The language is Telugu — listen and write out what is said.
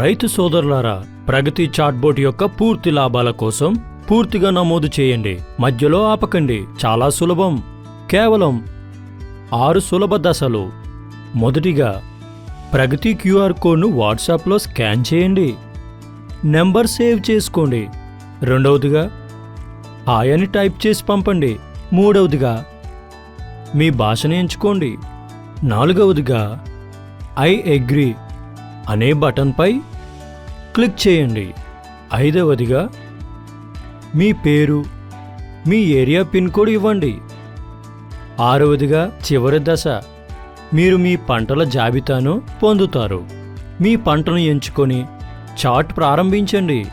రైతు సోదరులారా ప్రగతి చాట్బోట్ యొక్క పూర్తి లాభాల కోసం పూర్తిగా నమోదు చేయండి. మధ్యలో ఆపకండి. చాలా సులభం. కేవలం ఆరు సులభ దశలు. మొదటిగా ప్రగతి క్యూఆర్ కోడ్ను వాట్సాప్లో స్కాన్ చేయండి. నెంబర్ సేవ్ చేసుకోండి. రెండవదిగా ఆయని టైప్ చేసి పంపండి. మూడవదిగా మీ భాషను ఎంచుకోండి. నాలుగవదిగా ఐ అగ్రి అనే బటన్పై క్లిక్ చేయండి. ఐదవదిగా మీ పేరు మీ ఏరియా పిన్ కోడ్ ఇవ్వండి. ఆరవదిగా చివరి దశ మీరు మీ పంటల జాబితాను పొందుతారు. మీ పంటను ఎంచుకొని చార్ట్ ప్రారంభించండి.